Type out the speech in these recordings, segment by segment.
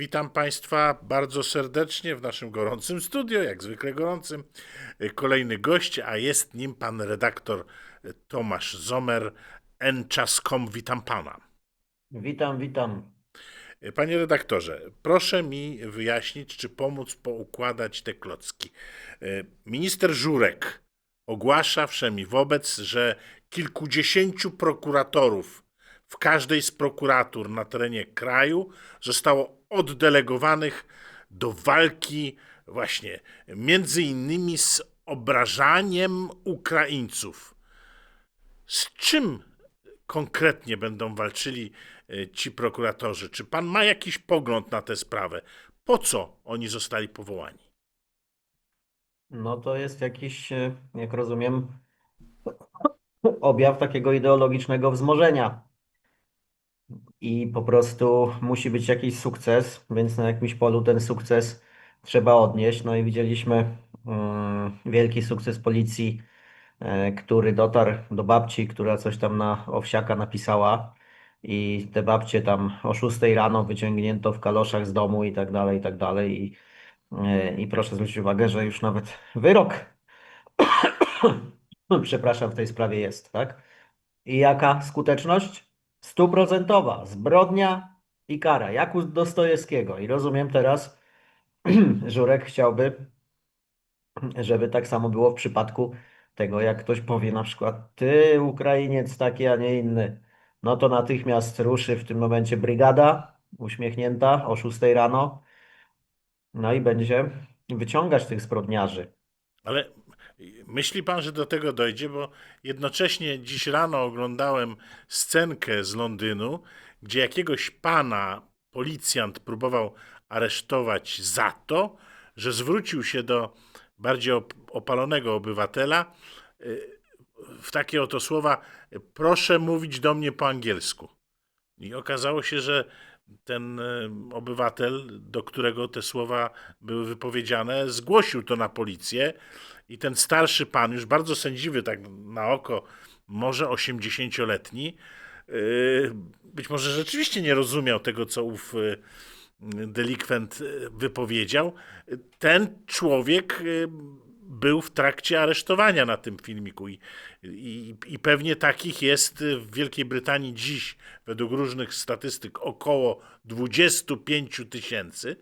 Witam Państwa bardzo serdecznie w naszym gorącym studio, jak zwykle gorącym. Kolejny gość, a jest nim pan redaktor Tomasz Zomer, Enczas.com. Witam pana. Witam, witam. Panie redaktorze, proszę mi wyjaśnić, czy pomóc poukładać te klocki. Minister Żurek ogłasza wszemi wobec, że kilkudziesięciu prokuratorów w każdej z prokuratur na terenie kraju zostało oddelegowanych do walki właśnie między innymi z obrażaniem Ukraińców. Z czym konkretnie będą walczyli e, ci prokuratorzy? Czy pan ma jakiś pogląd na tę sprawę? Po co oni zostali powołani? No to jest jakiś, e, jak rozumiem, objaw takiego ideologicznego wzmożenia. I po prostu musi być jakiś sukces, więc na jakimś polu ten sukces trzeba odnieść. No i widzieliśmy mm, wielki sukces policji, e, który dotarł do babci, która coś tam na owsiaka napisała. I te babcie tam o 6 rano wyciągnięto w kaloszach z domu i tak dalej, i tak dalej. I, e, i proszę zwrócić uwagę, że już nawet wyrok, przepraszam, w tej sprawie jest, tak? I jaka skuteczność? Stuprocentowa. Zbrodnia i kara, jak u Dostojewskiego. I rozumiem teraz, Żurek chciałby, żeby tak samo było w przypadku tego, jak ktoś powie na przykład, ty Ukrainiec taki, a nie inny, no to natychmiast ruszy w tym momencie brygada uśmiechnięta o 6 rano, no i będzie wyciągać tych zbrodniarzy. Ale myśli pan, że do tego dojdzie? Bo jednocześnie dziś rano oglądałem scenkę z Londynu, gdzie jakiegoś pana policjant próbował aresztować za to, że zwrócił się do bardziej op- opalonego obywatela y, w takie oto słowa: Proszę mówić do mnie po angielsku. I okazało się, że ten e, obywatel, do którego te słowa były wypowiedziane, zgłosił to na policję i ten starszy pan, już bardzo sędziwy tak na oko, może 80-letni, e, być może rzeczywiście nie rozumiał tego, co ów e, delikwent wypowiedział. Ten człowiek był w trakcie aresztowania na tym filmiku i, i, i pewnie takich jest w Wielkiej Brytanii dziś, według różnych statystyk, około 25 tysięcy.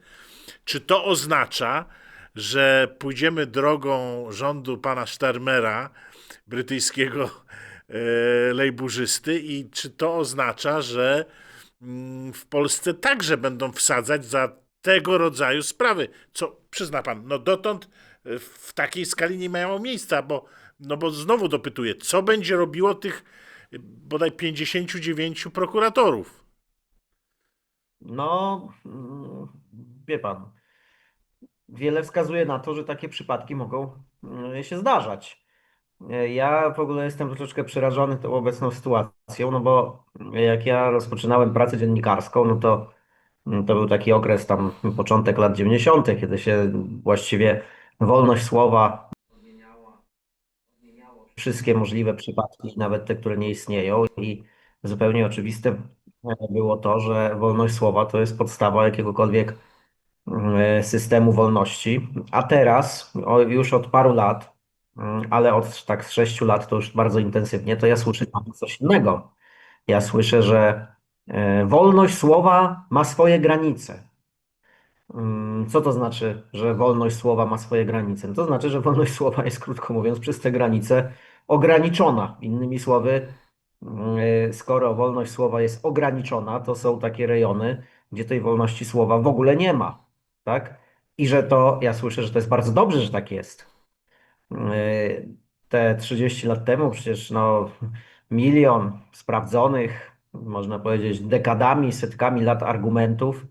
Czy to oznacza, że pójdziemy drogą rządu pana Starmera, brytyjskiego e, lejburzysty, i czy to oznacza, że mm, w Polsce także będą wsadzać za tego rodzaju sprawy? Co przyzna pan, no dotąd w takiej skali nie miało miejsca, bo, no bo znowu dopytuję, co będzie robiło tych e, bodaj 59 prokuratorów? No, wie pan, wiele wskazuje na to, że takie przypadki mogą mm, się zdarzać. E, Ja w ogóle jestem troszeczkę przerażony tą obecną sytuacją, no bo jak ja rozpoczynałem pracę dziennikarską, no to to był taki okres tam, początek lat 90., kiedy się właściwie wolność słowa wszystkie możliwe przypadki, nawet te, które nie istnieją i zupełnie oczywiste było to, że wolność słowa to jest podstawa jakiegokolwiek e, systemu wolności. A teraz, już od paru lat, mm, ale od tak z sześciu lat to już bardzo intensywnie, to ja słyszę coś innego. Ja słyszę, że e, wolność słowa ma swoje granice. Mm, Co to znaczy, że wolność słowa ma swoje granice? No To znaczy, że wolność słowa jest, krótko mówiąc, przez te granice ograniczona. Innymi słowy, mm, skoro wolność słowa jest ograniczona, to są takie rejony, gdzie tej wolności słowa w ogóle nie ma, tak? I że to, ja słyszę, że to jest bardzo dobrze, że tak jest. Yy, Te 30 lat temu przecież no, milion sprawdzonych, można powiedzieć, dekadami, setkami lat argumentów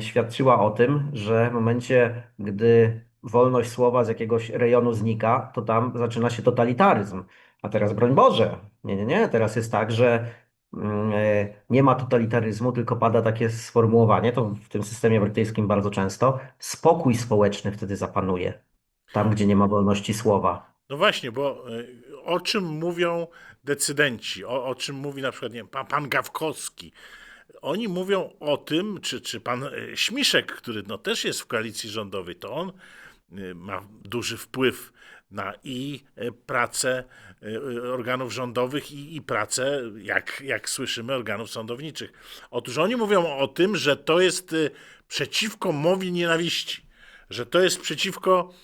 świadczyła o tym, że w momencie, gdy wolność słowa z jakiegoś rejonu znika, to tam zaczyna się totalitaryzm. A teraz broń Boże, nie, nie, nie, teraz jest tak, że mm, yy, nie ma totalitaryzmu, tylko pada takie sformułowanie, to w tym systemie brytyjskim bardzo często, spokój społeczny wtedy zapanuje, tam gdzie nie ma wolności słowa. No właśnie, bo y, o czym mówią decydenci, o, o czym mówi na przykład nie wiem, pan, pan Gawkowski, oni mówią o tym, czy, czy pan e, Śmiszek, który no, też jest w koalicji rządowej, to on e, ma duży wpływ na i e, pracę organów rządowych, i, i pracę, jak, jak słyszymy, organów sądowniczych. Otóż oni mówią o tym, że to jest przeciwko mowie nienawiści, że to jest przeciwko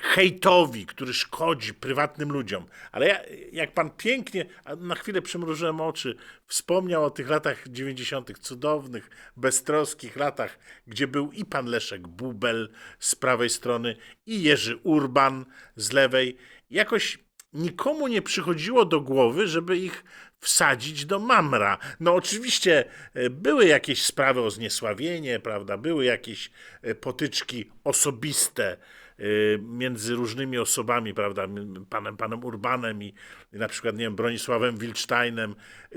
hejtowi, który szkodzi prywatnym ludziom. Ale ja, jak pan pięknie, na chwilę przymrużyłem oczy, wspomniał o tych latach 90., cudownych, beztroskich latach, gdzie był i pan Leszek Bubel z prawej strony, i Jerzy Urban z lewej. Jakoś nikomu nie przychodziło do głowy, żeby ich wsadzić do mamra. No oczywiście e, były jakieś sprawy o zniesławienie, prawda, były jakieś e, potyczki osobiste e, między różnymi osobami, prawda, panem, panem Urbanem i, i na przykład, nie wiem, Bronisławem Wilcztajnem.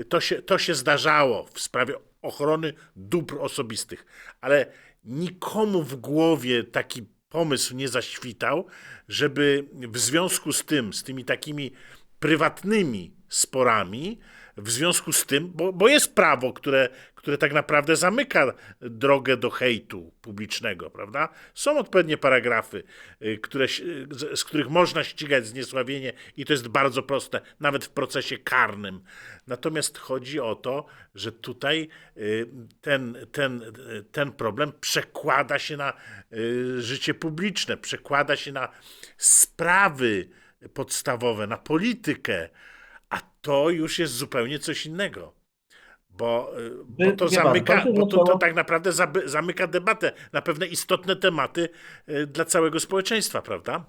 To się, to się zdarzało w sprawie ochrony dóbr osobistych, ale nikomu w głowie taki pomysł nie zaświtał, żeby w związku z tym, z tymi takimi prywatnymi sporami, w związku z tym, bo, bo jest prawo, które, które tak naprawdę zamyka drogę do hejtu publicznego, prawda? Są odpowiednie paragrafy, y, które, z, których można ścigać zniesławienie i to jest bardzo proste, nawet w procesie karnym. Natomiast chodzi o to, że tutaj y, ten, ten, y, ten problem przekłada się na życie publiczne, przekłada się na sprawy podstawowe, na politykę, a to już jest zupełnie coś innego. Bo, y, bo to wie pan, zamyka, to bo to, to tak naprawdę zamyka debatę na pewne istotne tematy y, dla całego społeczeństwa, prawda?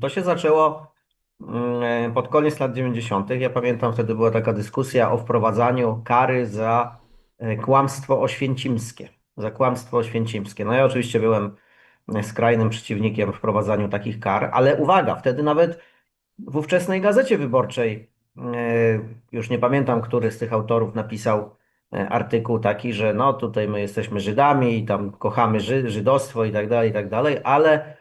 To się zaczęło mm, pod koniec lat 90. Ja pamiętam, wtedy była taka dyskusja o wprowadzaniu kary za e, kłamstwo oświęcimskie. Za kłamstwo oświęcimskie. No ja oczywiście byłem e, skrajnym przeciwnikiem wprowadzaniu takich kar, ale uwaga, wtedy nawet w ówczesnej Gazecie Wyborczej, e, już nie pamiętam, który z tych autorów napisał e, artykuł taki, że no tutaj my jesteśmy Żydami i tam kochamy Ży żydostwo i tak dalej, i tak dalej, ale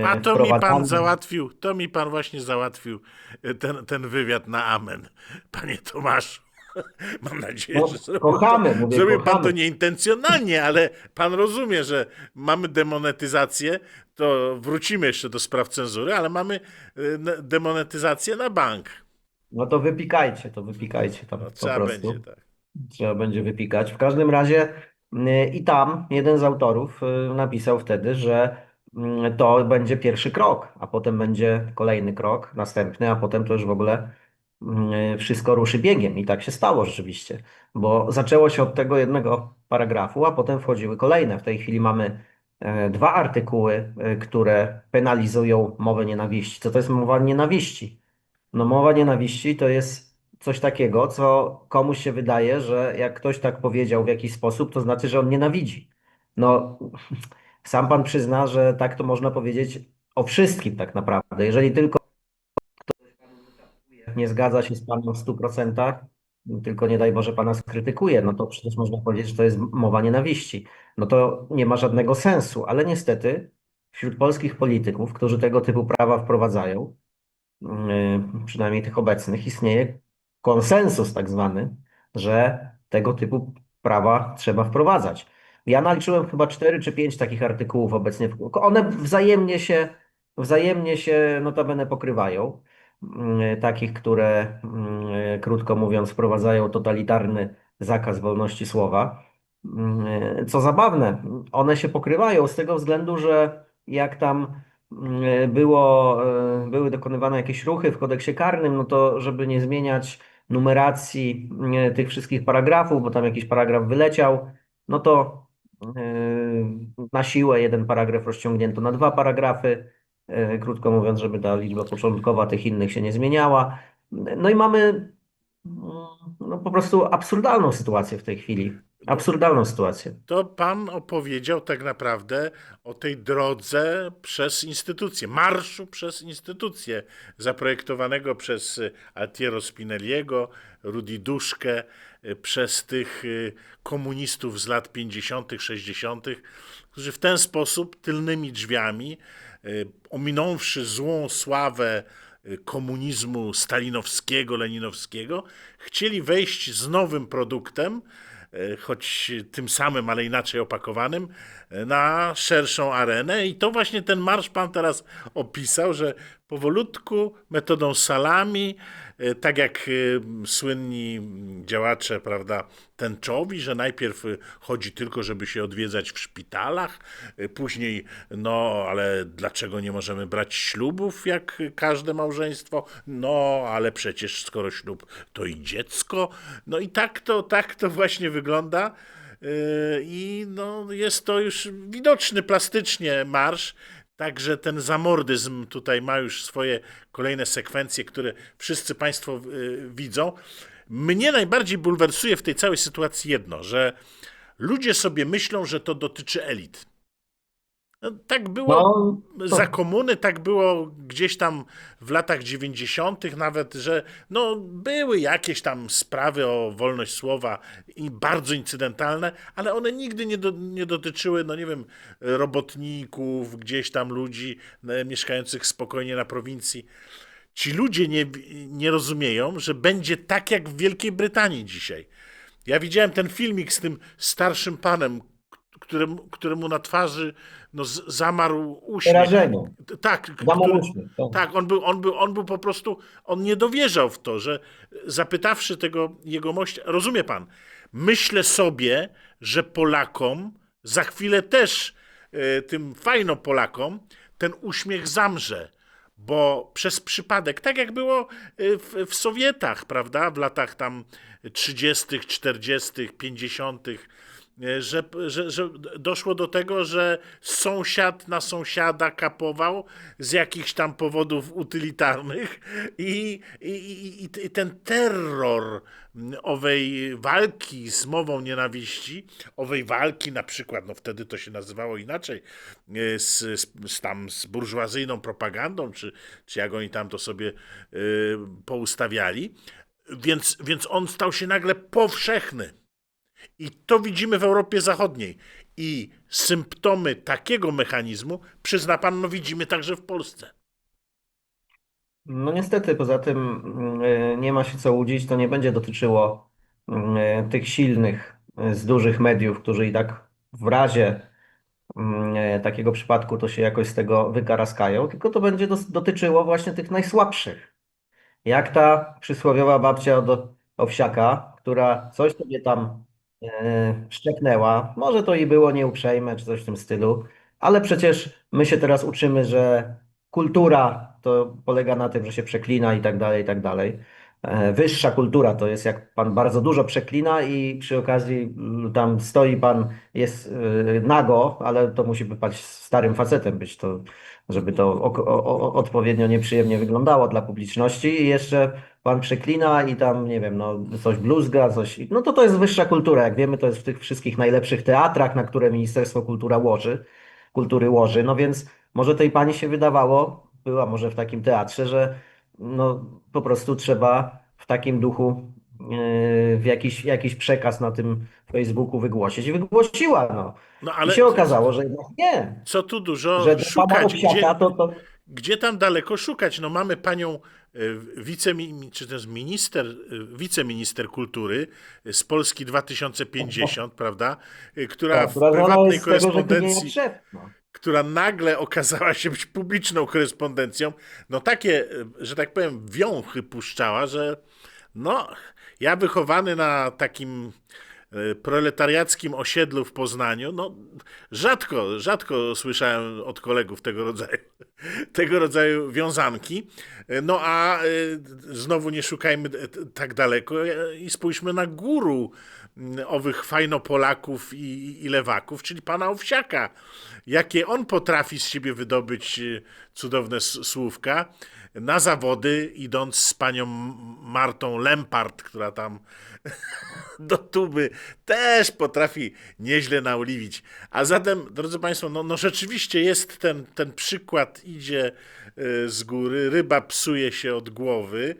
e, A to mi pan załatwił, to mi pan właśnie załatwił y, ten, ten wywiad na amen. Panie Tomaszu, mam nadzieję, No, że zrobił, kochamy, to, mówię, zrobił pan kochamy. to nieintencjonalnie, ale pan rozumie, że mamy demonetyzację, to wrócimy jeszcze do spraw cenzury, ale mamy demonetyzację na bank. No to wypikajcie, to wypikajcie tam No, po trzeba prostu. będzie, tak. Trzeba będzie wypikać. W każdym razie y, i tam jeden z autorów y, napisał wtedy, że y, to będzie pierwszy krok, a potem będzie kolejny krok, następny, a potem to już w ogóle y, wszystko ruszy biegiem. I tak się stało rzeczywiście, bo zaczęło się od tego jednego paragrafu, a potem wchodziły kolejne. W tej chwili mamy e, dwa artykuły, y, które penalizują mowę nienawiści. Co to jest mowa nienawiści? No mowa nienawiści to jest coś takiego, co komuś się wydaje, że jak ktoś tak powiedział w jakiś sposób, to znaczy, że on nienawidzi. No, sam pan przyzna, że tak to można powiedzieć o wszystkim tak naprawdę. Jeżeli tylko ktoś nie zgadza się z panem w 100%, tylko nie daj Boże pana skrytykuje, no to przecież można powiedzieć, że to jest mowa nienawiści. No to nie ma żadnego sensu, ale niestety wśród polskich polityków, którzy tego typu prawa wprowadzają, przynajmniej tych obecnych, istnieje konsensus tak zwany, że tego typu prawa trzeba wprowadzać. Ja naliczyłem chyba cztery czy pięć takich artykułów obecnie. One wzajemnie się, wzajemnie się notabene pokrywają. Yy, Takich, które yy, krótko mówiąc wprowadzają totalitarny zakaz wolności słowa. Co zabawne, one się pokrywają z tego względu, że jak tam było, yy, były dokonywane jakieś ruchy w kodeksie karnym, no to żeby nie zmieniać numeracji yy, tych wszystkich paragrafów, bo tam jakiś paragraf wyleciał, no to na siłę jeden paragraf rozciągnięto na dwa paragrafy, krótko mówiąc, żeby ta liczba początkowa tych innych się nie zmieniała. No i mamy mm, no, po prostu absurdalną sytuację w tej chwili. Absurdalną sytuację. To pan opowiedział tak naprawdę o tej drodze przez instytucje, marszu przez instytucje, zaprojektowanego przez y, Altiero Spinelliego, Rudi Duszkę, y, przez tych y, komunistów z lat 50., 60., którzy w ten sposób tylnymi drzwiami, ominąwszy złą sławę komunizmu stalinowskiego, leninowskiego, chcieli wejść z nowym produktem, choć tym samym, ale inaczej opakowanym, y, na szerszą arenę. I to właśnie ten marsz pan teraz opisał, że powolutku, metodą salami, tak jak y, słynni działacze, prawda, tęczowi, że najpierw y, chodzi tylko, żeby się odwiedzać w szpitalach, później, no, ale dlaczego nie możemy brać ślubów, jak każde małżeństwo? No, ale przecież skoro ślub, to i dziecko. No i tak to, tak to właśnie wygląda. I no, jest to już widoczny plastycznie marsz. Także ten zamordyzm tutaj ma już swoje kolejne sekwencje, które wszyscy Państwo y, widzą. Mnie najbardziej bulwersuje w tej całej sytuacji jedno, że ludzie sobie myślą, że to dotyczy elit. No, tak było No, to- za komuny, tak było gdzieś tam w latach 90., nawet, że no, były jakieś tam sprawy o wolność słowa i bardzo incydentalne, ale one nigdy nie, do, nie dotyczyły, no nie wiem, robotników, gdzieś tam ludzi e, mieszkających spokojnie na prowincji. Ci ludzie nie, nie rozumieją, że będzie tak jak w Wielkiej Brytanii dzisiaj. Ja widziałem ten filmik z tym starszym panem, któremu, któremu na twarzy no, zamarł uśmiech. Przerażenie. Tak, który. To. tak on, był, on, był, on był po prostu, on nie dowierzał w to, że zapytawszy tego jegomościa, rozumie pan, myślę sobie, że Polakom za chwilę też, e, tym fajno Polakom, ten uśmiech zamrze. Bo przez przypadek, tak jak było e, w, w Sowietach, prawda, w latach tam 30., 40., 50., e, że, że, że doszło do tego, że sąsiad na sąsiada kapował z jakichś tam powodów utylitarnych i, i, i, i ten terror owej walki z mową nienawiści, owej walki na przykład, no wtedy to się nazywało inaczej, e, z, z, z tam z burżuazyjną propagandą, czy, czy jak oni tam to sobie e, poustawiali, więc, więc on stał się nagle powszechny. I to widzimy w Europie Zachodniej. I symptomy takiego mechanizmu, przyzna pan, no widzimy także w Polsce. No niestety, poza tym mm, nie ma się co łudzić, to nie będzie dotyczyło mm, tych silnych, y, z dużych mediów, którzy i tak w razie mm, y, takiego przypadku to się jakoś z tego wykaraskają, tylko to będzie dotyczyło właśnie tych najsłabszych. Jak ta przysłowiowa babcia od owsiaka, która coś sobie tam e, szczeknęła. Może to i było nieuprzejme, czy coś w tym stylu, ale przecież my się teraz uczymy, że kultura to polega na tym, że się przeklina i tak dalej, i tak dalej. E, Wyższa kultura to jest jak pan bardzo dużo przeklina i przy okazji mm, tam stoi pan, jest e, nago, ale to musi być pan starym facetem być, to, żeby to o, o, odpowiednio nieprzyjemnie wyglądało dla publiczności. I jeszcze pan przeklina i tam, nie wiem, no coś bluzga, coś, no to to jest wyższa kultura, jak wiemy, to jest w tych wszystkich najlepszych teatrach, na które Ministerstwo Kultura łoży, Kultury łoży, no więc może tej pani się wydawało, była może w takim teatrze, że no po prostu trzeba w takim duchu yy, w jakiś, jakiś przekaz na tym Facebooku wygłosić i wygłosiła, no. No I ale się okazało, że nie, co tu dużo że szukać? Gdzie, to, to gdzie tam daleko szukać? No mamy panią e, wicemi, czy jest minister, e, wiceminister kultury z Polski 2050, prawda? E, Która tak, w prywatnej z tego, która nagle okazała się być publiczną korespondencją, no takie, że tak powiem, wiąchy puszczała, że no, ja wychowany na takim e, proletariackim osiedlu w Poznaniu, no rzadko, rzadko słyszałem od kolegów tego rodzaju, tego rodzaju wiązanki. E, No a e, znowu nie szukajmy tak daleko i spójrzmy na guru owych fajnopolaków i, i lewaków, czyli pana Owsiaka. Jakie on potrafi z siebie wydobyć e, cudowne słówka na zawody, idąc z panią Martą Lempart, która tam do tuby też potrafi nieźle naoliwić. A zatem, drodzy Państwo, no, no rzeczywiście jest ten, ten przykład, idzie y, z góry, ryba psuje się od głowy.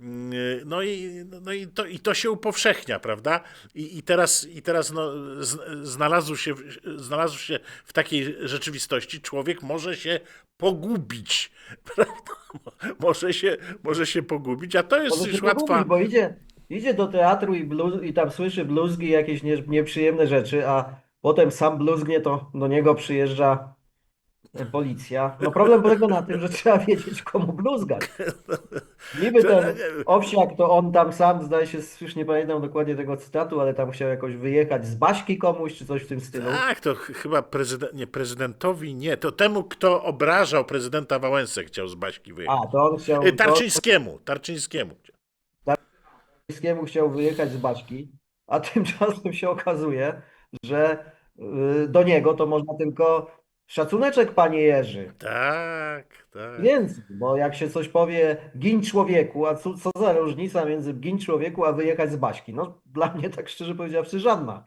Mm, No i, no i, to, i to się upowszechnia, prawda? I, i teraz, i teraz no, z- znalazł, się, w- znalazł się w takiej rzeczywistości, człowiek może się pogubić, prawda? Może się, może się pogubić, a to jest Może już łatwa... bo idzie, idzie do teatru i, bluz, i tam słyszy bluzgi, jakieś nie, nieprzyjemne rzeczy, a potem sam bluzgnie, to do niego przyjeżdża policja. No problem polega na tym, że trzeba wiedzieć, komu bluzgać. Niby ten owsiak, to on tam sam, zdaje się, już nie pamiętam dokładnie tego cytatu, ale tam chciał jakoś wyjechać z Baśki komuś, czy coś w tym stylu. Tak, to ch- chyba prezydent, nie, prezydentowi nie, to temu, kto obrażał prezydenta Wałęsę chciał z Baśki wyjechać. A, to on chciał, Y, Tarczyńskiemu, Tarczyńskiemu. Tarczyńskiemu chciał wyjechać z Baśki, a tymczasem się okazuje, że y, do niego to można tylko szacuneczek, panie Jerzy. Tak, tak. Więc, bo jak się coś powie gin człowieku, a co, co za różnica między gin człowieku, a wyjechać z Baśki? No dla mnie tak szczerze powiedziawszy żadna.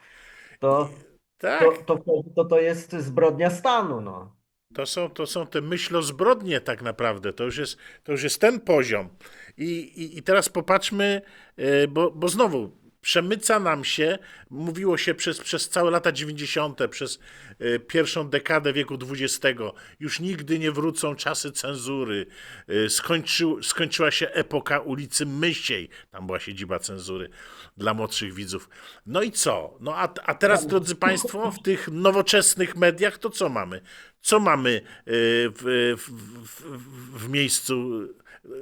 To Tak, to, to, to, to jest zbrodnia stanu, no. to są, to są te myślozbrodnie tak naprawdę, to już jest, to już jest ten poziom. I, i, i teraz popatrzmy, y, bo, bo znowu przemyca nam się, mówiło się przez, przez całe lata 90., przez y, pierwszą dekadę wieku XX, już nigdy nie wrócą czasy cenzury, y, skończył, skończyła się epoka ulicy Mysiej, tam była siedziba cenzury dla młodszych widzów. No i co? No a, a teraz, drodzy Państwo, w tych nowoczesnych mediach to co mamy? Co mamy y, w, w, w, w miejscu,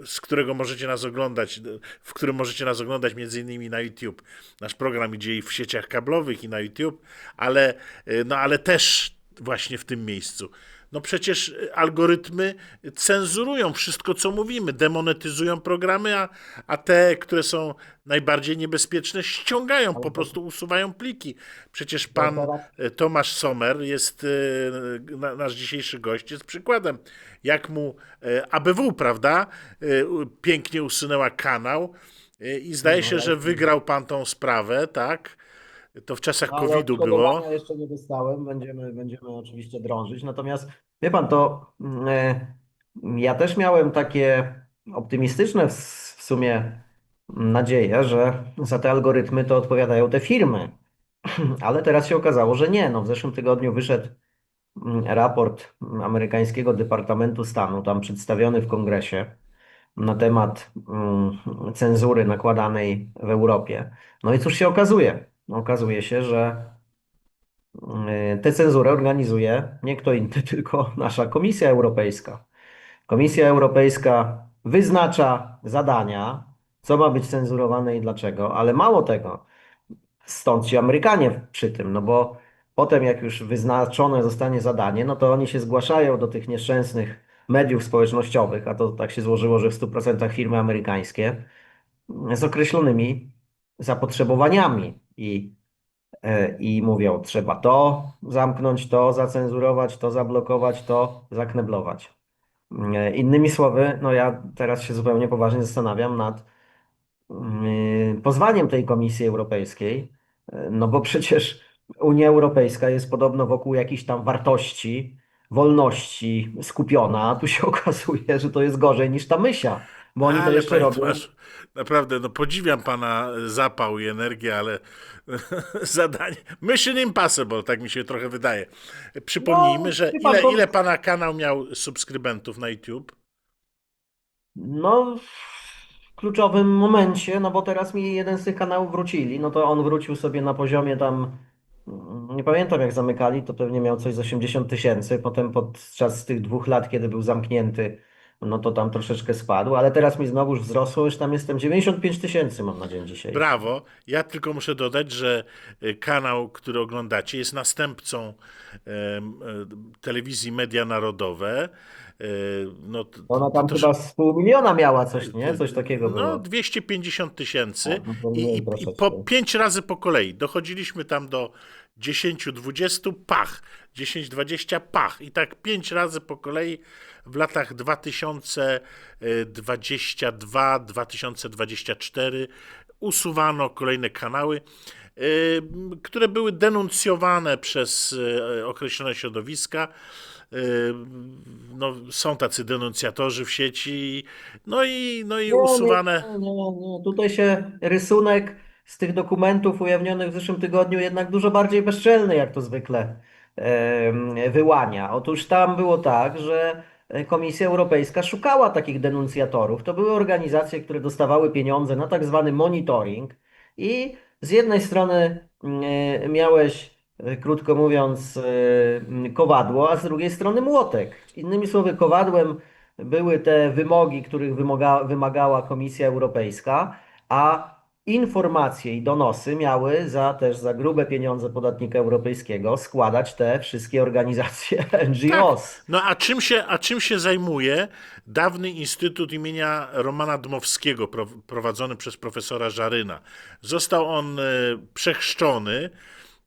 z którego możecie nas oglądać, w którym możecie nas oglądać między innymi na YouTube. Nasz program idzie i w sieciach kablowych i na YouTube, ale, y, no, ale też właśnie w tym miejscu. No przecież y, algorytmy cenzurują wszystko, co mówimy, demonetyzują programy, a, a te, które są najbardziej niebezpieczne, ściągają, po prostu usuwają pliki. Przecież pan y, Tomasz Sommer jest, y, na- nasz dzisiejszy gość, jest przykładem, jak mu ABW, prawda, pięknie usunęła kanał i zdaje się, że wygrał pan tą sprawę, tak? To w czasach Ale COVID-u było. jeszcze nie dostałem, będziemy, będziemy oczywiście drążyć. Natomiast wie pan, to e, ja też miałem takie optymistyczne w, w sumie nadzieję, że za te algorytmy to odpowiadają te firmy. Ale teraz się okazało, że nie. No, w zeszłym tygodniu wyszedł mm, raport amerykańskiego Departamentu Stanu, tam przedstawiony w kongresie na temat mm, cenzury nakładanej w Europie. No i cóż się okazuje? Okazuje się, że y, tę cenzurę organizuje nie kto inny, tylko nasza Komisja Europejska. Komisja Europejska wyznacza zadania, co ma być cenzurowane i dlaczego, ale mało tego, stąd ci Amerykanie przy tym, no bo potem jak już wyznaczone zostanie zadanie, no to oni się zgłaszają do tych nieszczęsnych mediów społecznościowych, a to tak się złożyło, że w 100% firmy amerykańskie, z określonymi zapotrzebowaniami i, i mówią, trzeba to zamknąć, to zacenzurować, to zablokować, to zakneblować. E, Innymi słowy, no ja teraz się zupełnie poważnie zastanawiam nad mm, pozwaniem tej Komisji Europejskiej, e, no bo przecież Unia Europejska jest podobno wokół jakichś tam wartości, wolności skupiona, a tu się okazuje, że to jest gorzej niż ta mysia, bo oni to Ale jeszcze panie robią. Tomasz, naprawdę, no podziwiam pana zapał i energię, ale zadanie. Mission impossible, tak mi się trochę wydaje. Przypomnijmy, No, że ile, to- ile pana kanał miał subskrybentów na YouTube? No, w kluczowym momencie, no bo teraz mi jeden z tych kanałów wrócili, no to on wrócił sobie na poziomie tam, mm, nie pamiętam jak zamykali, to pewnie miał coś z 80 tysięcy, potem podczas tych dwóch lat, kiedy był zamknięty, no to tam troszeczkę spadł, ale teraz mi znowuż wzrosło, już tam jestem 95 tysięcy mam na dzień dzisiaj. Brawo. Ja tylko muszę dodać, że y, kanał, który oglądacie, jest następcą e, telewizji Media Narodowe. E, No, Ona tam to- chyba z pół miliona miała coś, nie? Coś takiego No, było. 250 tysięcy no i, i, i po pięć razy po kolei. Dochodziliśmy tam do 10-20, pach, 10-20, pach. I tak pięć razy po kolei w latach 2022-2024 usuwano kolejne kanały, y, które były denuncjowane przez y, określone środowiska. no, są tacy denuncjatorzy w sieci, no i, no i usuwane. Nie, nie, nie. Tutaj się rysunek z tych dokumentów ujawnionych w zeszłym tygodniu jednak dużo bardziej bezczelny, jak to zwykle wyłania. Otóż tam było tak, że Komisja Europejska szukała takich denuncjatorów. To były organizacje, które dostawały pieniądze na tak zwany monitoring i z jednej strony mm, miałeś, e, krótko mówiąc, e, kowadło, a z drugiej strony młotek. Innymi słowy, kowadłem były te wymogi, których wymaga, wymagała Komisja Europejska, a informacje i donosy miały za też za grube pieniądze podatnika europejskiego składać te wszystkie organizacje NGOs. No a czym się, a czym się zajmuje dawny Instytut imienia Romana Dmowskiego, pro- prowadzony przez profesora Żaryna? Został on e, przechrzczony,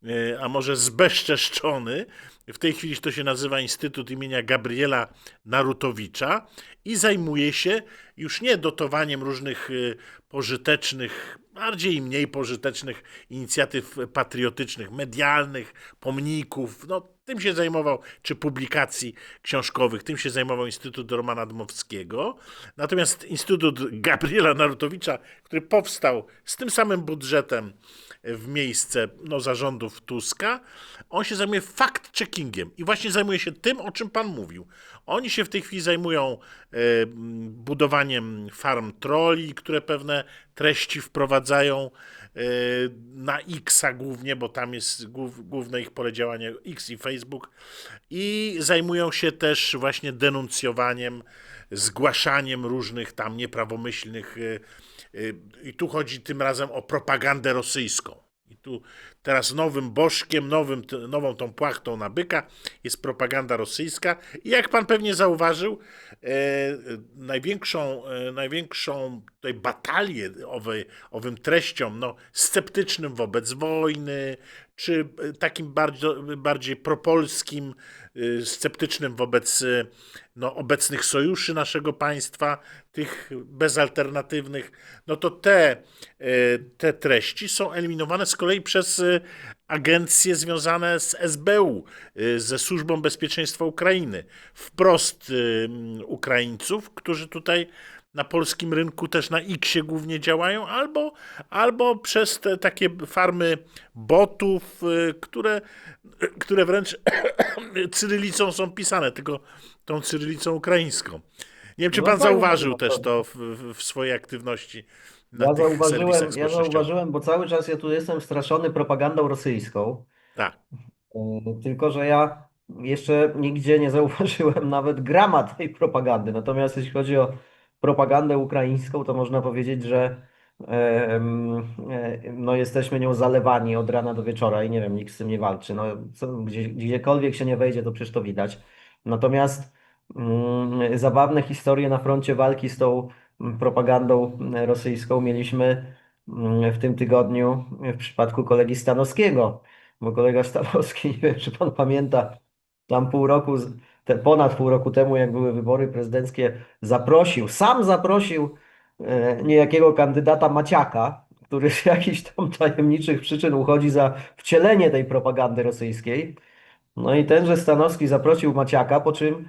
e, a może zbezczeszczony. W tej chwili to się nazywa Instytut imienia Gabriela Narutowicza i zajmuje się już nie dotowaniem różnych e, pożytecznych, bardziej i mniej pożytecznych inicjatyw patriotycznych, medialnych, pomników. No, tym się zajmował, czy publikacji książkowych, tym się zajmował Instytut Romana Dmowskiego. Natomiast Instytut Gabriela Narutowicza, który powstał z tym samym budżetem w miejsce no, zarządów Tuska, on się zajmuje fact-checkingiem i właśnie zajmuje się tym, o czym pan mówił. Oni się w tej chwili zajmują e, budowaniem farm troli, które pewne treści wprowadzają e, na Xa głównie, bo tam jest głów, główne ich pole działania X i Facebook i zajmują się też właśnie denuncjowaniem, zgłaszaniem różnych tam nieprawomyślnych e, i tu chodzi tym razem o propagandę rosyjską. I tu teraz nowym bożkiem, nowym, nową tą płachtą na byka jest propaganda rosyjska. I jak pan pewnie zauważył, e, największą, e, największą tutaj batalię owej, owym treściom, no, sceptycznym wobec wojny, czy e, takim bardzo, bardziej propolskim, e, sceptycznym wobec e, no, obecnych sojuszy naszego państwa, tych bezalternatywnych, no to te, te treści są eliminowane z kolei przez agencje związane z SBU, ze Służbą Bezpieczeństwa Ukrainy. Wprost Ukraińców, którzy tutaj na polskim rynku też na X głównie działają, albo, albo przez te takie farmy botów, y, które, które wręcz cyrylicą są pisane, tylko tą cyrylicą ukraińską. Nie wiem, czy No pan fajnie, zauważył no to- też to w, w, swojej aktywności na Ja tych zauważyłem, ja zauważyłem, bo cały czas ja tu jestem straszony propagandą rosyjską. Tak. E, Tylko, że ja jeszcze nigdzie nie zauważyłem nawet grama tej propagandy. Natomiast jeśli chodzi o propagandę ukraińską, to można powiedzieć, że e, no, jesteśmy nią zalewani od rana do wieczora i nie wiem, nikt z tym nie walczy. No, gdzie, gdziekolwiek się nie wejdzie, to przecież to widać. Natomiast mm, zabawne historie na froncie walki z tą mm, propagandą rosyjską mieliśmy mm, w tym tygodniu w przypadku kolegi Stanowskiego. Bo kolega Stanowski, nie wiem, czy pan pamięta, tam pół roku, te, ponad pół roku temu, jak były wybory prezydenckie, zaprosił, sam zaprosił e, niejakiego kandydata Maciaka, który z jakichś tam tajemniczych przyczyn uchodzi za wcielenie tej propagandy rosyjskiej. No i tenże Stanowski zaprosił Maciaka, po czym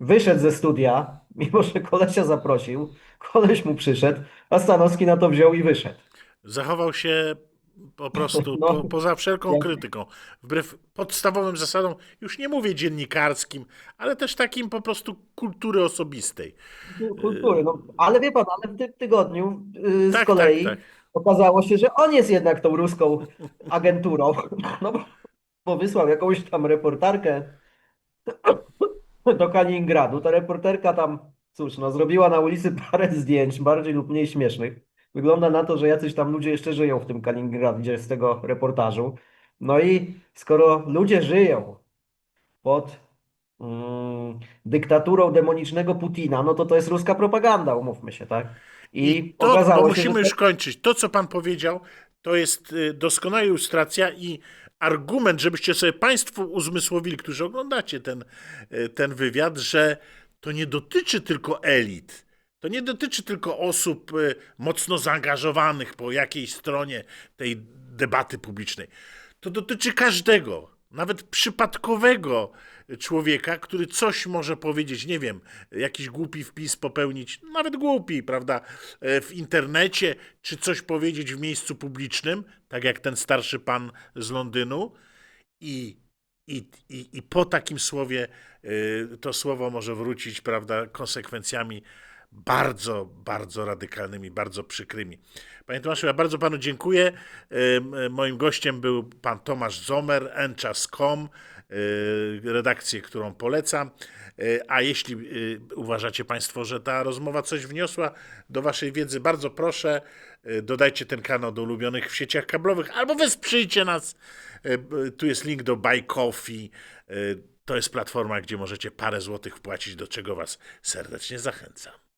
wyszedł ze studia, mimo że kolesia zaprosił, koleś mu przyszedł, a Stanowski na to wziął i wyszedł. Zachował się po prostu No. po, poza wszelką krytyką. Wbrew podstawowym zasadom, już nie mówię dziennikarskim, ale też takim po prostu kultury osobistej. Kultury, no, ale wie pan, ale w tym tygodniu y, z Tak, kolei tak, tak. okazało się, że on jest jednak tą ruską agenturą, no bo, wysłał jakąś tam reporterkę do Kaliningradu. Ta reporterka tam, cóż, no, zrobiła na ulicy parę zdjęć, bardziej lub mniej śmiesznych. Wygląda na to, że jacyś tam ludzie jeszcze żyją w tym Kaliningradzie z tego reportażu. No i skoro ludzie żyją pod mm, dyktaturą demonicznego Putina, no to to jest ruska propaganda, umówmy się, tak? I, I to, okazało bo się, musimy że już kończyć. To, co pan powiedział, to jest y, doskonała ilustracja i argument, żebyście sobie państwo uzmysłowili, którzy oglądacie ten, y, ten wywiad, że to nie dotyczy tylko elit. To nie dotyczy tylko osób y, mocno zaangażowanych po jakiejś stronie tej debaty publicznej. To dotyczy każdego. nawet przypadkowego człowieka, który coś może powiedzieć, nie wiem, jakiś głupi wpis popełnić, nawet głupi, prawda, e, w internecie, czy coś powiedzieć w miejscu publicznym, tak jak ten starszy pan z Londynu, i, i, i, i po takim słowie y, to słowo może wrócić, prawda, konsekwencjami bardzo, bardzo radykalnymi, bardzo przykrymi. Panie Tomaszu, ja bardzo panu dziękuję. Y, Moim gościem był pan Tomasz Zomer, enchas.com, y, redakcję, którą polecam. Y, A jeśli uważacie państwo, że ta rozmowa coś wniosła do waszej wiedzy, bardzo proszę, dodajcie ten kanał do ulubionych w sieciach kablowych albo wesprzyjcie nas. Tu jest link do Buy Coffee. To jest platforma, gdzie możecie parę złotych wpłacić, do czego was serdecznie zachęcam.